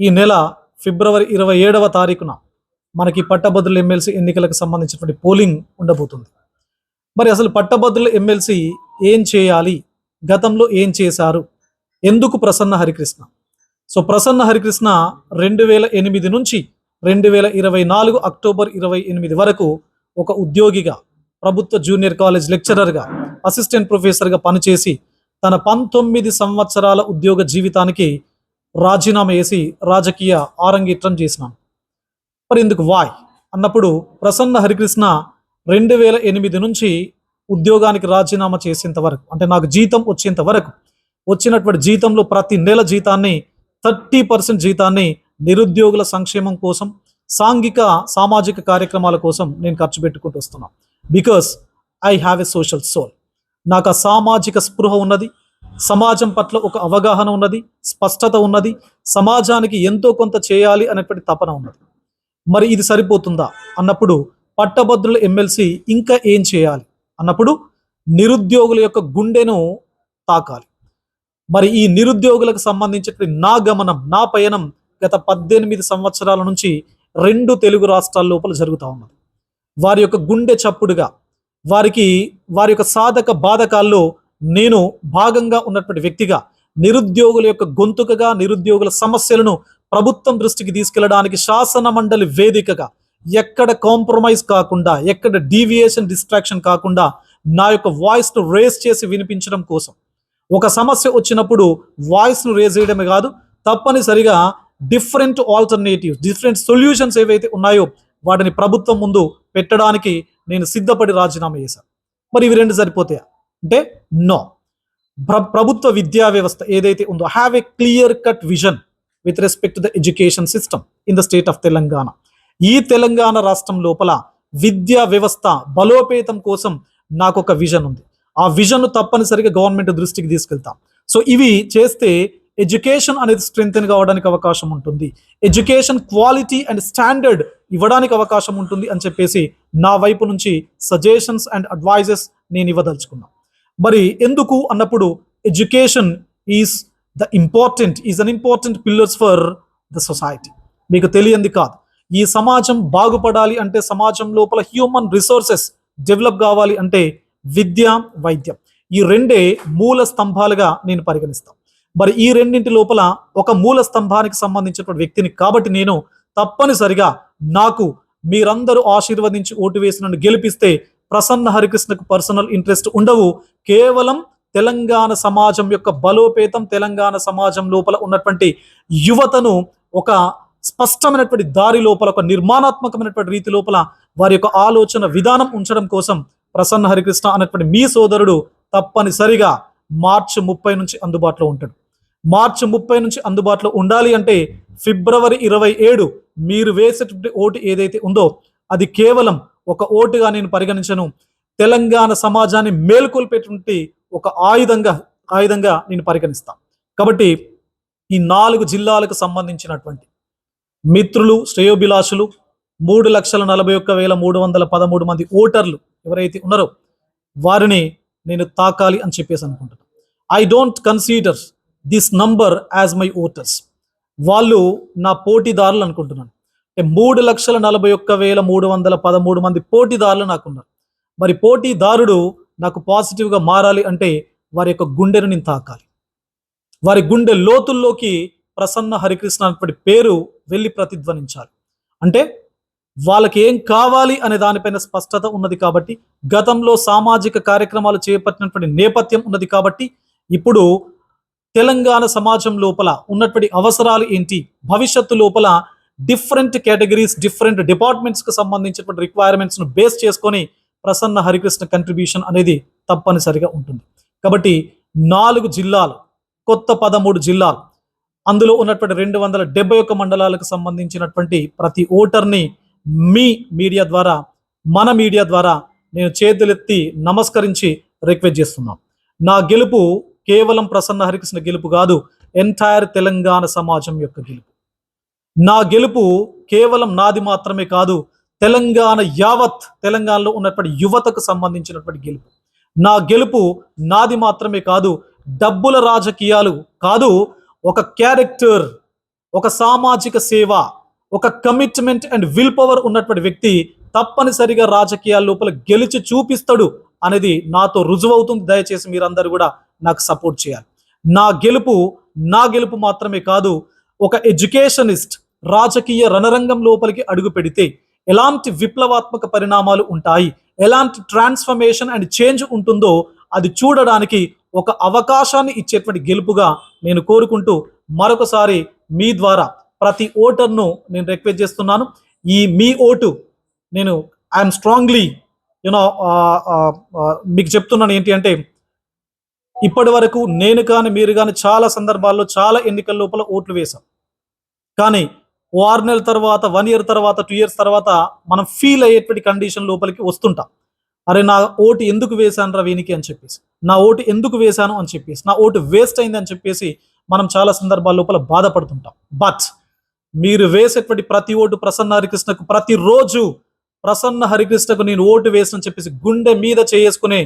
ఈ నెల ఫిబ్రవరి ఇరవై ఏడవ తారీఖున మనకి పట్టభద్రుల ఎమ్మెల్సీ ఎన్నికలకు సంబంధించినటువంటి పోలింగ్ ఉండబోతుంది. మరి అసలు పట్టభద్రుల ఎమ్మెల్సీ ఏం చేయాలి? గతంలో ఏం చేశారు? ఎందుకు ప్రసన్న హరికృష్ణ? సో ప్రసన్న హరికృష్ణ రెండు వేల ఎనిమిది నుంచి రెండు వేల ఇరవై నాలుగు అక్టోబర్ ఇరవై ఎనిమిది వరకు ఒక ఉద్యోగిగా ప్రభుత్వ జూనియర్ కాలేజ్ లెక్చరర్గా అసిస్టెంట్ ప్రొఫెసర్గా పనిచేసి తన పంతొమ్మిది సంవత్సరాల ఉద్యోగ జీవితానికి రాజీనామా చేసి రాజకీయ ఆరంగేట్రం చేసినాను మరి ఎందుకు వాయ్ అన్నప్పుడు ప్రసన్న హరికృష్ణ రెండు వేల ఎనిమిది నుంచి ఉద్యోగానికి రాజీనామా చేసేంత వరకు అంటే నాకు జీతం వచ్చేంత వరకు వచ్చినటువంటి జీతంలో ప్రతి నెల జీతాన్ని థర్టీ పర్సెంట్ జీతాన్ని నిరుద్యోగుల సంక్షేమం కోసం సాంఘిక సామాజిక కార్యక్రమాల కోసం నేను ఖర్చు పెట్టుకుంటూ వస్తున్నాను because I have a social soul నాకు ఆ సామాజిక స్పృహ ఉన్నది. సమాజం పట్ల ఒక అవగాహన ఉన్నది స్పష్టత ఉన్నది సమాజానికి ఎంతో కొంత చేయాలి అనేటువంటి తపన ఉన్నది. మరి ఇది సరిపోతుందా? అన్నప్పుడు పట్టభద్రుల ఎమ్మెల్సీ ఇంకా ఏం చేయాలి? అన్నప్పుడు నిరుద్యోగుల యొక్క గుండెను తాకాలి. మరి ఈ నిరుద్యోగులకు సంబంధించినటువంటి నా గమనం నా పయనం గత పద్దెనిమిది సంవత్సరాల నుంచి రెండు తెలుగు రాష్ట్రాల లోపల జరుగుతూ ఉన్నది. వారి యొక్క గుండె చప్పుడుగా వారికి వారి యొక్క సాధక బాధకాల్లో నేను భాగంగా ఉన్నటువంటి వ్యక్తిగా నిరుద్యోగుల యొక్క గొంతుకగా నిరుద్యోగుల సమస్యలను ప్రభుత్వం దృష్టికి తీసుకెళ్ళడానికి శాసన మండలి వేదికగా ఎక్కడ కాంప్రమైజ్ కాకుండా ఎక్కడ డీవియేషన్ డిస్ట్రాక్షన్ కాకుండా నా యొక్క వాయిస్ను రేస్ చేసి వినిపించడం కోసం. ఒక సమస్య వచ్చినప్పుడు వాయిస్ను రేజ్ చేయడమే కాదు తప్పనిసరిగా డిఫరెంట్ ఆల్టర్నేటివ్స్ డిఫరెంట్ సొల్యూషన్స్ ఏవైతే ఉన్నాయో వాటిని ప్రభుత్వం ముందు పెట్టడానికి నేను సిద్ధపడి రాజీనామా చేశాను మరి ఇవి రెండు సరిపోతాయా? అంటే నో. ప్రభుత్వ విద్యా వ్యవస్థ ఏదైతే ఉందో have a clear cut vision with respect to the education system in the state of Telangana. ఈ తెలంగాణ రాష్ట్రం లోపల విద్యా వ్యవస్థ బలోపేతం కోసం నాకు ఒక విజన్ ఉంది. ఆ విజన్ తప్పనిసరిగా గవర్నమెంట్ దృష్టికి తీసుకెళ్తాం. సో ఇవి చేస్తే ఎడ్యుకేషన్ అనేది స్ట్రెంగ్తెన్ కావడానికి అవకాశం ఉంటుంది. ఎడ్యుకేషన్ క్వాలిటీ అండ్ స్టాండర్డ్ ఇవ్వడానికి అవకాశం ఉంటుంది అని చెప్పేసి నా వైపు నుంచి సజెషన్స్ అండ్ అడ్వైజెస్ నేను ఇవ్వదలుచుకున్నాను మరి ఎందుకు అన్నప్పుడు education is the important is an important pillars for the society. మీకు తెలియంది కాదు. ఈ సమాజం బాగుపడాలి అంటే సమాజం లోపల హ్యూమన్ రిసోర్సెస్ డెవలప్ కావాలి అంటే విద్య వైద్యం. ఈ రెండే మూల స్తంభాలుగా నేను పరిగణిస్తాను. మరి ఈ రెండింటి లోపల ఒక మూల స్తంభానికి సంబంధించినటువంటి వ్యక్తిని కాబట్టి నేను తప్పనిసరిగా నాకు మీరందరూ ఆశీర్వదించి ఓటు వేసి నన్ను గెలిపిస్తే ప్రసన్న హరికృష్ణకు పర్సనల్ ఇంట్రెస్ట్ ఉండవు. కేవలం తెలంగాణ సమాజం యొక్క బలోపేతం తెలంగాణ సమాజం లోపల ఉన్నటువంటి యువతను ఒక స్పష్టమైనటువంటి దారి లోపల ఒక నిర్మాణాత్మకమైనటువంటి రీతి లోపల వారి యొక్క ఆలోచన విధానం ఉంచడం కోసం ప్రసన్న హరికృష్ణ అనేటువంటి మీ సోదరుడు తప్పనిసరిగా మార్చి ముప్పై నుంచి అందుబాటులో ఉంటాడు. మార్చి ముప్పై నుంచి అందుబాటులో ఉండాలి అంటే ఫిబ్రవరి ఇరవై ఏడు మీరు వేసేటువంటి ఓటు ఏదైతే ఉందో అది కేవలం ఒక ఓటుగా నేను పరిగణించను. తెలంగాణ సమాజాన్ని మేల్కొల్పేటువంటి ఒక ఆయుధంగా ఆయుధంగా నేను పరిగణిస్తాను కాబట్టి ఈ నాలుగు జిల్లాలకు సంబంధించినటువంటి మిత్రులు శ్రేయోభిలాషులు మూడు లక్షల నలభై ఒక్క వేల మూడు వందల పదమూడు మంది ఓటర్లు ఎవరైతే ఉన్నారో వారిని నేను తాకాలి అని చెప్పేసి అనుకుంటున్నాను I don't consider this number as my voters వాళ్ళు నా పోటీదారులు అనుకుంటున్నాను. మూడు లక్షల నలభై ఒక్క వేల మూడు వందల పదమూడు మంది పోటీదారులు నాకున్నారు. మరి పోటీదారుడు నాకు పాజిటివ్గా మారాలి అంటే వారి యొక్క గుండెను నేను తాకాలి. వారి గుండె లోతుల్లోకి ప్రసన్న హరికృష్ణ అనేటువంటి పేరు వెళ్ళి ప్రతిధ్వనించాలి. అంటే వాళ్ళకి ఏం కావాలి అనే దానిపైన స్పష్టత ఉన్నది కాబట్టి గతంలో సామాజిక కార్యక్రమాలు చేపట్టినటువంటి నేపథ్యం ఉన్నది కాబట్టి ఇప్పుడు తెలంగాణ సమాజం లోపల ఉన్నటువంటి అవసరాలు ఏంటి భవిష్యత్తు లోపల డిఫరెంట్ కేటగిరీస్ డిఫరెంట్ డిపార్ట్మెంట్స్కి సంబంధించినటువంటి రిక్వైర్మెంట్స్ను బేస్ చేసుకొని ప్రసన్న హరికృష్ణ కంట్రిబ్యూషన్ అనేది తప్పనిసరిగా ఉంటుంది. కాబట్టి నాలుగు జిల్లాలు కొత్త పదమూడు జిల్లాలు అందులో ఉన్నటువంటి రెండు వందల డెబ్బై ఒక్క మండలాలకు సంబంధించినటువంటి ప్రతి ఓటర్ని మీ మీడియా ద్వారా మన మీడియా ద్వారా నేను చేతులెత్తి నమస్కరించి రిక్వెస్ట్ చేస్తున్నాం. నా గెలుపు కేవలం ప్రసన్న హరికృష్ణ గెలుపు కాదు ఎంటైర్ తెలంగాణ సమాజం యొక్క గెలుపు. నా గెలుపు కేవలం నాది మాత్రమే కాదు తెలంగాణ యావత్ తెలంగాణలో ఉన్నటువంటి యువతకు సంబంధించినటువంటి గెలుపు. నా గెలుపు నాది మాత్రమే కాదు డబ్బుల రాజకీయాలు కాదు ఒక క్యారెక్టర్ ఒక సామాజిక సేవ ఒక కమిట్మెంట్ అండ్ విల్ పవర్ ఉన్నటువంటి వ్యక్తి తప్పనిసరిగా రాజకీయాల లోపల గెలిచి చూపిస్తాడు అనేది నాతో రుజువవుతుంది దయచేసి మీరందరూ కూడా నాకు సపోర్ట్ చేయాలి. నా గెలుపు నా గెలుపు మాత్రమే కాదు ఒక ఎడ్యుకేషనిస్ట్ రాజకీయ రణరంగం లోపలికి అడుగు పెడితే ఎలాంటి విప్లవాత్మక పరిణామాలు ఉంటాయి? ఎలాంటి ట్రాన్స్ఫర్మేషన్ అండ్ చేంజ్ ఉంటుందో అది చూడడానికి ఒక అవకాశాన్ని ఇచ్చేటువంటి గెలుపుగా నేను కోరుకుంటూ మరొకసారి మీ ద్వారా ప్రతి ఓటర్ను నేను రిక్వెస్ట్ చేస్తున్నాను. ఈ మీ ఓటు నేను ఐఎమ్ స్ట్రాంగ్లీ యూనో మీకు చెప్తున్నాను ఏంటి అంటే ఇప్పటి వరకు నేను కానీ మీరు కానీ చాలా సందర్భాల్లో చాలా ఎన్నికల లోపల ఓట్లు వేశాం. కానీ ఓ ఆరు నెలల తర్వాత వన్ ఇయర్ తర్వాత టూ ఇయర్స్ తర్వాత మనం ఫీల్ అయ్యేటువంటి కండిషన్ లోపలికి వస్తుంటాం. అరే నా ఓటు ఎందుకు వేశాను రా వీనికి అని చెప్పేసి. నా ఓటు ఎందుకు వేశాను అని చెప్పేసి. నా ఓటు వేస్ట్ అయింది అని చెప్పేసి మనం చాలా సందర్భాల లోపల బాధపడుతుంటాం. బట్ మీరు వేసేటువంటి ప్రతి ఓటు ప్రసన్న హరికృష్ణకు ప్రతిరోజు ప్రసన్న హరికృష్ణకు నేను ఓటు వేసని చెప్పేసి గుండె మీద చేసుకునే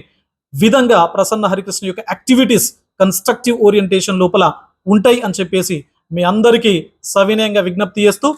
విధంగా ప్రసన్న హరికృష్ణ యొక్క యాక్టివిటీస్ కన్స్ట్రక్టివ్ ఓరియంటేషన్ లోపల ఉంటాయి అని చెప్పేసి మీ అందరికీ సవినయంగా విజ్ఞప్తి చేస్తూ